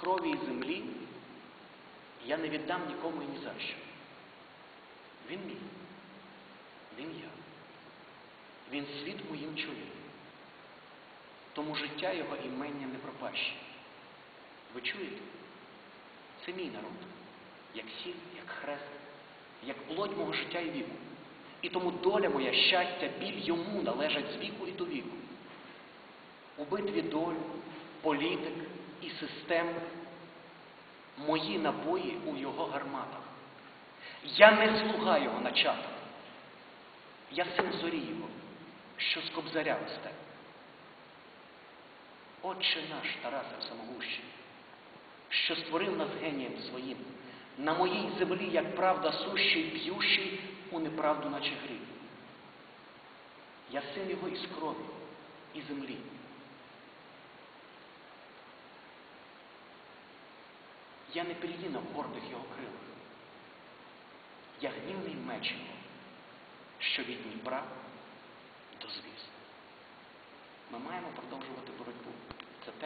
крові і землі я не віддам нікому і ні за що. Він мій. Він я. Він світ моїм чоловіком. Тому життя його імення не пропаще. Ви чуєте? Це мій народ, як сіль, як хрест, як плоть мого життя і віку. І тому доля моя, щастя, біль йому належать з віку і до віку. У битві долю, політик і систем мої набої у його гарматах. Я не слуга його начаток. Я син зорі його, що з кобзаря росте. Отче наш, Тарасе Всемогущий, що створив нас генієм своїм, на моїй землі, як правда сущий, б'ющий у неправду, наче гріх. Я син його із крові, і землі. Я не пір'їна в гордих його крилах. Я гнівний меч його, що від Дніпра до звіз. Ми маємо продовжувати